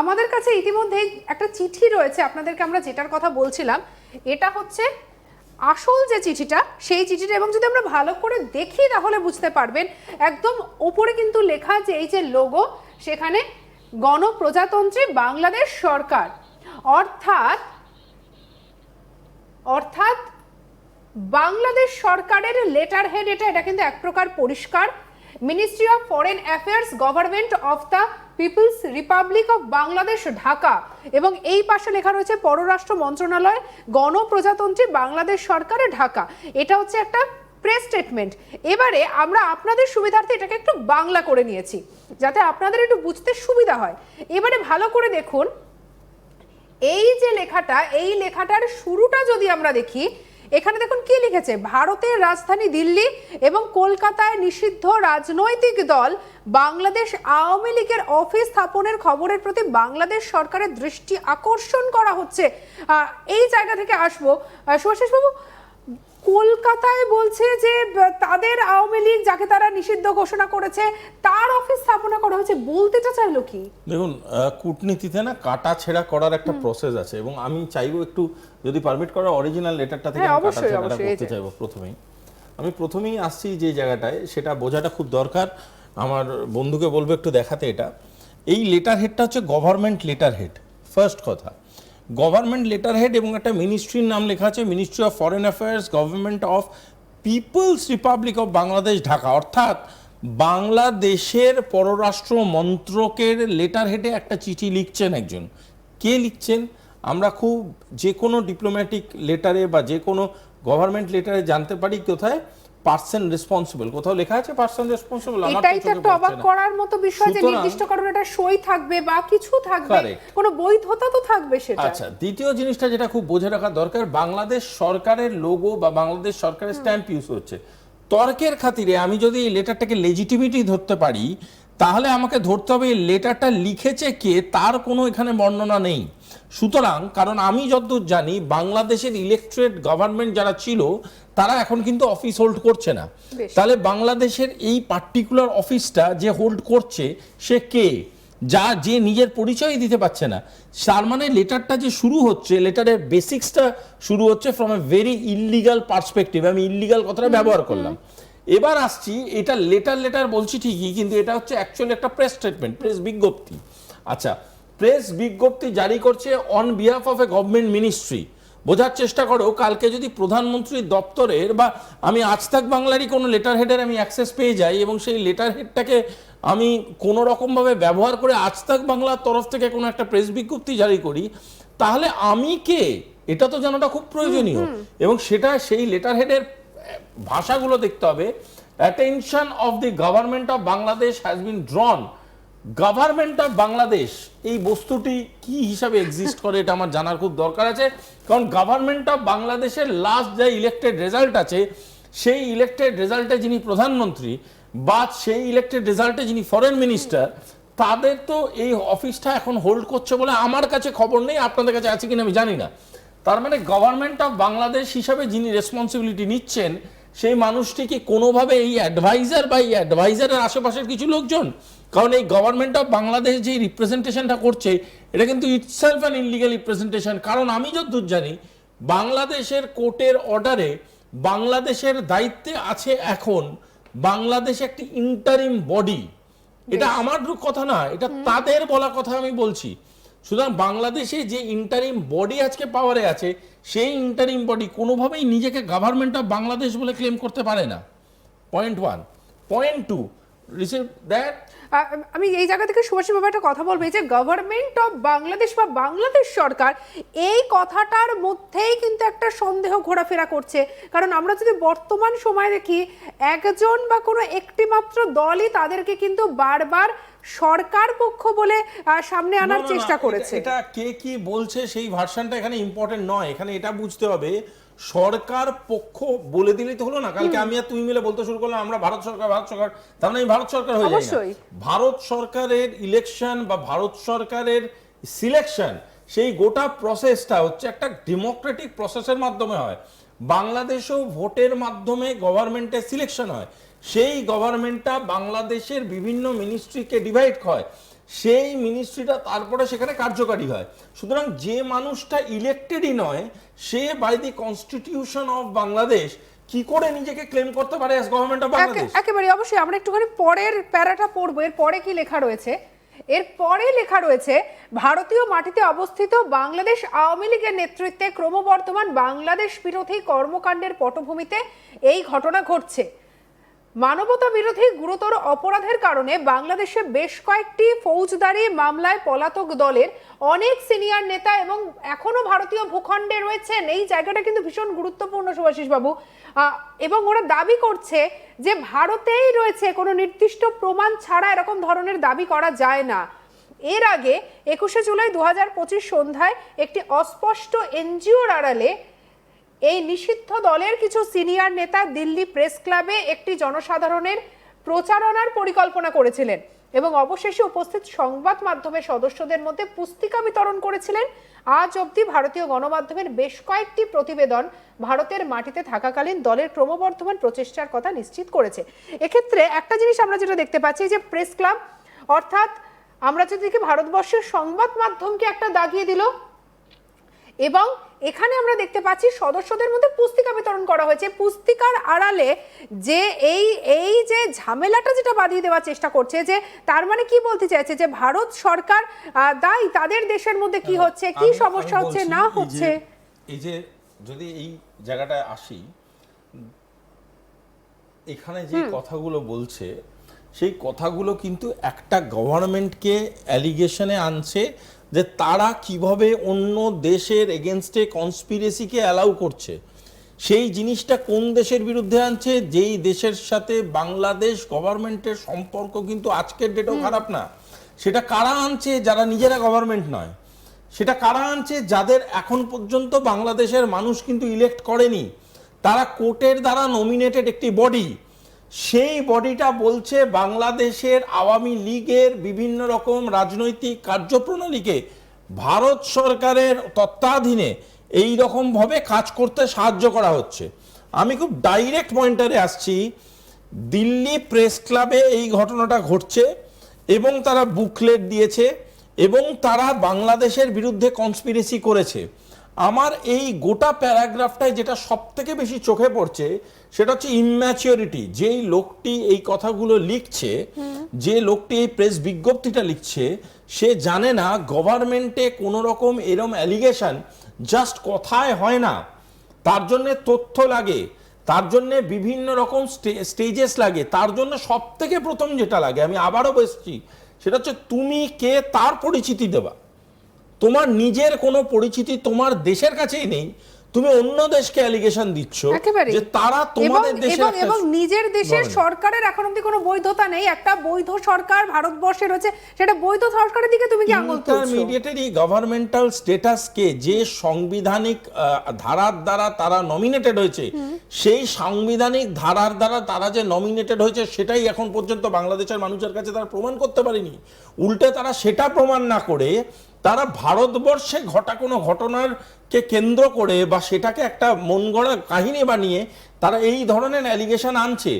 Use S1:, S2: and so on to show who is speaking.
S1: আমাদের কাছে ইতিমধ্যেই একটা চিঠি রয়েছে, আপনাদেরকে আমরা যেটার কথা বলছিলাম, এটা হচ্ছে আসল যে চিঠিটা, সেই চিঠিটা এবং যদি আমরা ভালো করে দেখি তাহলে বুঝতে পারবেন, একদম ওপরে কিন্তু লেখা যে এই যে লোগো সেখানে গণপ্রজাতন্ত্রী বাংলাদেশ সরকার, অর্থাৎ অর্থাৎ বাংলাদেশ সরকারের লেটার হেড এটা এটা কিন্তু এক প্রকার পরিষ্কার ministry of foreign affairs government of the people's republic of Bangladesh Dhaka এবং এই পাশে লেখা রয়েছে, পররাষ্ট্র মন্ত্রণালয়, গণপ্রজাতন্ত্রী বাংলাদেশ সরকারের ঢাকা। এটা হচ্ছে একটা প্রেস স্টেটমেন্ট এবারে আমরা আপনাদের সুবিধার্থে এটাকে একটু বাংলা করে নিয়েছি, যাতে আপনাদের একটু বুঝতে সুবিধা হয়। এবারে ভালো করে দেখুন, এই যে লেখাটা, এই লেখাটার শুরুটা যদি আমরা দেখি এখানে দেখুন কি লিখেছে? ভারতের রাজধানী দিল্লি এবং কলকাতায় নিষিদ্ধ রাজনৈতিক দল বাংলাদেশ আওয়ামী লীগের অফিস স্থাপনের খবরের প্রতি বাংলাদেশ সরকারের দৃষ্টি আকর্ষণ করা হচ্ছে। এই জায়গা থেকে আসব। শুভাশিসবাবু বাবু কলকাতায় বলছে যে তাদের আওয়ামী লীগ যাকে তারা নিষিদ্ধ ঘোষণা করেছে তার অফিস স্থাপনা করা হয়েছে বলতেটা চাইলো কি?
S2: দেখুন কূটনীতিতে না কাটা ছেঁড়া করার একটা প্রসেস আছে এবং আমি চাইব একটু যদি পারমিট করা অরিজিনাল লেটারটা থেকে
S1: হ্যাঁ,
S2: কাটা ছেঁড়াটা করতে চাইব প্রথমেই। আমি প্রথমেই আসছি যে জায়গাটায় সেটা বোঝাটা খুব দরকার। আমার বন্ধুকে বলব একটু দেখাতে এটা। এই লেটার হেডটা হচ্ছে গভর্নমেন্ট লেটার হেড ফার্স্ট কথা। গভর্নমেন্ট লেটার হেড এবং একটা মিনিস্ট্রির নাম লেখা আছে ministry of foreign affairs government of people's republic of Bangladesh Dhaka অর্থাৎ বাংলাদেশের পররাষ্ট্র মন্ত্রকের লেটার হেডে একটা চিঠি লিখছেন একজন। কে লিখছেন? আমরা খুব যে কোনো ডিপ্লোম্যাটিক লেটারে বা যে কোনো গভর্নমেন্ট লেটারে জানতে পারি কোথায়? পার্সন রেসপন্সিবল কোথাও লেখা আছে পার্সন রেসপন্সিবল
S1: এটাই তো একটা অবাক করার মতো বিষয় যে নির্দিষ্ট কারণে একটা সই থাকবে বা কিছু থাকবে. কোনো বৈধতা তো থাকবে সেটা।
S2: আচ্ছা দ্বিতীয় জিনিসটা যেটা খুব বোঝে রাখা দরকার বাংলাদেশ সরকারের লোগো বা বাংলাদেশ সরকারের স্ট্যাম্প ইউজ হচ্ছে। তর্কের খাতিরে আমি যদি এই লেটারটাকে লেজিটিমিটি ধরতে পারি তাহলে আমাকে ধরতে হবে এই লেটারটা লিখেছে কে তার কোনো এখানে বর্ণনা নেই। সুতরাং কারণ আমি যতদূর জানি বাংলাদেশের ইলেকট্রেট গভর্নমেন্ট যারা ছিল তারা এখন কিন্তু অফিস হোল্ড করছে না। তাহলে বাংলাদেশের এই পার্টিকুলার অফিসটা যে হোল্ড করছে সে কে? যা যে নিজের পরিচয় দিতে পারছে না। তার মানে লেটারটা যে শুরু হচ্ছে লেটারের বেসিক্সটা শুরু হচ্ছে from a very illegal perspective আমি ইললিগাল কথাটা ব্যবহার করলাম। এবার আসছি এটা লেটার লেটার বলছি ঠিকই কিন্তু এটা হচ্ছে অ্যাকচুয়ালি একটা প্রেস স্টেটমেন্ট প্রেস বিজ্ঞপ্তি। আচ্ছা প্রেস বিজ্ঞপ্তি জারি করছে on behalf of a government ministry বোঝার চেষ্টা করো কালকে যদি প্রধানমন্ত্রীর দপ্তরের বা আমি আজ তাক বাংলারই কোনো লেটার হেডের আমি অ্যাক্সেস পেয়ে যাই এবং সেই লেটার হেডটাকে আমি কোনো রকমভাবে ব্যবহার করে আজ তাক বাংলার তরফ থেকে কোনো একটা প্রেস বিজ্ঞপ্তি জারি করি তাহলে আমি কে? এটা তো জানাটা খুব প্রয়োজনীয়। এবং সেটা সেই লেটার হেডের ভাষাগুলো দেখতে হবে। Attention of the government of Bangladesh has been drawn government of Bangladesh এই বস্তুটি কি হিসাবে এক্সিস্ট করে এটা আমার জানার খুব দরকার আছে। কারণ গভর্নমেন্ট অফ বাংলাদেশের লাস্ট যে ইলেক্টেড রেজাল্ট আছে, সেই ইলেক্টেড রেজাল্টে যিনি প্রধানমন্ত্রী বা সেই ইলেক্টেড রেজাল্টে যিনি ফরেন মিনিস্টার তাদের তো এই অফিসটা এখন হোল্ড করছে বলে আমার কাছে খবর নেই, আপনাদের কাছে আছে কিনা আমি জানি না। তার মানে গভর্নমেন্ট অফ বাংলাদেশ হিসাবে যিনি রেসপন্সিবিলিটি নিচ্ছেন, সেই মানুষটি কি কোনোভাবে এই অ্যাডভাইজার বা এই অ্যাডভাইজারের আশেপাশের কিছু লোকজন? কারণ এই গভর্নমেন্ট অফ বাংলাদেশ যে রিপ্রেজেন্টেশনটা করছে এটা কিন্তু ইটসেলফ অ্যান ইলিগাল রিপ্রেজেন্টেশন কারণ আমি যতদূর জানি বাংলাদেশের কোর্টের অর্ডারে বাংলাদেশের দায়িত্বে আছে এখন বাংলাদেশ একটি ইন্টারিম বডি এটা আমার কথা না এটা তাদের বলা কথা আমি বলছি। সুতরাং বাংলাদেশে যে ইন্টারিম বডি আজকে পাওয়ারে আছে সেই ইন্টারিম বডি কোনোভাবেই নিজেকে গভর্নমেন্ট অফ বাংলাদেশ বলে ক্লেম করতে পারে না। Point one point two receive that
S1: আমি এই জায়গা থেকে সুভাষী বাবা একটা কথা বলব এই যে গভর্নমেন্ট অফ বাংলাদেশ বা বাংলাদেশ সরকার এই কথাটার মধ্যেই কিন্তু একটা সন্দেহ ঘোরাফেরা করছে। কারণ আমরা যদি বর্তমান সময় দেখি একজন বা কোনো একটি মাত্র দলই তাদেরকে কিন্তু বারবার সরকার পক্ষ বলে সামনে আনার চেষ্টা করেছে।
S2: এটা কে কি বলছে সেই ভার্সনটা এখানে ইম্পর্টেন্ট নয়। এখানে এটা বুঝতে হবে সরকার পক্ষ বলে দিলেই তো হলো না। কালকে আমি আর তুমি মিলে বলতে শুরু করলাম আমরা ভারত সরকার ভারত সরকার। তার মানে ভারত সরকার হয়ে যাই ভারত সরকারের ইলেকশন বা ভারত সরকারের সিলেকশন সেই গোটা প্রসেসটা হচ্ছে একটা ডেমোক্রেটিক প্রসেসের মাধ্যমে হয়। বাংলাদেশেও ভোটের মাধ্যমে গভর্নমেন্টের সিলেকশন হয়। সেই গভর্নমেন্টটা বাংলাদেশের বিভিন্ন মিনিস্ট্রিকে ডিভাইড হয়। সেই মিনিস্ট্রিটা তারপরে সেখানে কার্যকারী হয়। সুতরাং যে মানুষটা ইলেক্টেডই নয় সে by the constitution of Bangladesh কি করে নিজেকে ক্লেম করতে পারে অ্যাজ গভর্নমেন্ট অফ বাংলাদেশ
S1: একেবারে অবশ্যই আমরা একটুখানি পরের প্যারাটা পড়ব। এর পরে কি লেখা রয়েছে? এর পরে লেখা রয়েছে ভারতীয় মাটিতে অবস্থিত বাংলাদেশ আওয়ামী লীগের নেতৃত্বে ক্রমবর্ধমান বাংলাদেশ বিরোধী কর্মকাণ্ডের পটভূমিতে এই ঘটনা ঘটছে। মানবতা বিরোধী গুরুতর অপরাধের কারণে বাংলাদেশে বেশ কয়েকটি ফৌজদারি মামলায় পলাতক দলের অনেক সিনিয়র নেতা এবং এখনও ভারতীয় ভূখণ্ডে রয়েছেন। এই জায়গাটা কিন্তু ভীষণ গুরুত্বপূর্ণ সুভাষিস বাবু। এবং ওরা দাবি করছে যে ভারতেই রয়েছে কোনো নির্দিষ্ট প্রমাণ ছাড়া এরকম ধরনের দাবি করা যায় না। এর আগে একুশে জুলাই দু হাজার পঁচিশ সন্ধ্যায় একটি অস্পষ্ট এনজিওর আড়ালে এই নিষিদ্ধ দলের কিছু সিনিয়র নেতা দিল্লি প্রেস ক্লাবে একটি জনসাধারণের প্রচারণার পরিকল্পনা করেছিলেন এবং অবশেষে উপস্থিত সংবাদ মাধ্যমের সদস্যদের মধ্যে পুস্তিকা বিতরণ করেছিলেন। আজ অবধি ভারতীয় গণমাধ্যমের বেশ কয়েকটি প্রতিবেদন ভারতের মাটিতে থাকাকালীন দলের ক্রমবর্ধমান প্রচেষ্টার কথা নিশ্চিত করেছে। এক্ষেত্রে একটা জিনিস আমরা যেটা দেখতে পাচ্ছি যে প্রেস ক্লাব, অর্থাৎ আমরা যদি ভারতবর্ষের সংবাদ মাধ্যমকে একটা দাগিয়ে দিল এবং এখানে আমরা দেখতে পাচ্ছি সদস্যদের মধ্যে পুস্তিকা বিতরণ করা হয়েছে। পুস্তিকার আড়ালে যে এই এই যে ঝামেলাটা যেটা বাদিয়ে দেওয়ার চেষ্টা করছে যে তার মানে কি বলতে চাইছে যে ভারত সরকার দায়ী তাদের দেশের মধ্যে কি হচ্ছে কি সমস্যা হচ্ছে না হচ্ছে?
S2: এই যে যদি এই জায়গাটায় আসি এখানে যে কথাগুলো বলছে সেই কথাগুলো কিন্তু একটা গভর্নমেন্টকে অ্যালিগেশনে আনছে যে তারা কীভাবে অন্য দেশের এগেনস্টে কনস্পিরেসিকে অ্যালাউ করছে। সেই জিনিসটা কোন দেশের বিরুদ্ধে আনছে? যেই দেশের সাথে বাংলাদেশ গভর্নমেন্টের সম্পর্ক কিন্তু আজকের ডেটেও খারাপ না। সেটা কারা আনছে? যারা নিজেরা গভর্নমেন্ট নয়। সেটা কারা আনছে? যাদের এখন পর্যন্ত বাংলাদেশের মানুষ কিন্তু ইলেক্ট করেনি। তারা কোর্টের দ্বারা নমিনেটেড একটি বডি সেই বডিটা বলছে বাংলাদেশের আওয়ামী লীগের বিভিন্ন রকম রাজনৈতিক কার্যপ্রণালীকে ভারত সরকারের তত্ত্বাধীনে এই রকমভাবে কাজ করতে সাহায্য করা হচ্ছে। আমি খুব ডাইরেক্ট পয়েন্টারে আসছি, দিল্লি প্রেস ক্লাবে এই ঘটনাটা ঘটছে এবং তারা বুকলেট দিয়েছে এবং তারা বাংলাদেশের বিরুদ্ধে কনস্পিরেসি করেছে। আমার এই গোটা প্যারাগ্রাফটায় যেটা সব থেকে বেশি চোখে পড়ছে, সেটা হচ্ছে ইম্যাচিওরিটি যেই লোকটি এই কথাগুলো লিখছে, যে লোকটি এই প্রেস বিজ্ঞপ্তিটা লিখছে, সে জানে না গভর্নমেন্টে কোনো রকম এরম অ্যালিগেশন জাস্ট কথায় হয় না। তার জন্য তথ্য লাগে, তার জন্য বিভিন্ন রকম স্টেজেস লাগে, তার জন্য সব থেকে প্রথম যেটা লাগে, আমি আবারও বসছি সেটা হচ্ছে তুমি কে তার পরিচিতি দেবা। তোমার নিজের কোনো পরিচিতি তোমার দেশের কাছেই নেই তুমি অন্য দেশকে অ্যালিগেশন দিচ্ছ যে তারা তোমাদের দেশের
S1: এবং নিজের দেশের সরকারের এখন অব্দি কোনো বৈধতা নেই একটা বৈধ সরকার ভারতবর্ষে রয়েছে সেটা বৈধ সরকারের দিকে তুমি কি আঙুল তুলছো?
S2: ইন্টারমিডিয়েটারি গভর্নমেন্টাল স্ট্যাটাসকে যে সাংবিধানিক ধারার দ্বারা তারা নমিনেটেড হয়েছে সেই সাংবিধানিক ধারার দ্বারা তারা যে নমিনেটেড হয়েছে সেটাই এখন পর্যন্ত বাংলাদেশের মানুষের কাছে তারা প্রমাণ করতে পারেনি। উল্টে তারা সেটা প্রমাণ না করে তারা ভারতবর্ষে ঘটা কোনো ঘটনার কে কেন্দ্র করে বা সেটাকে একটা মন গড়া কাহিনী বানিয়ে তারা এই ধরনের অ্যালিগেশন আনছে।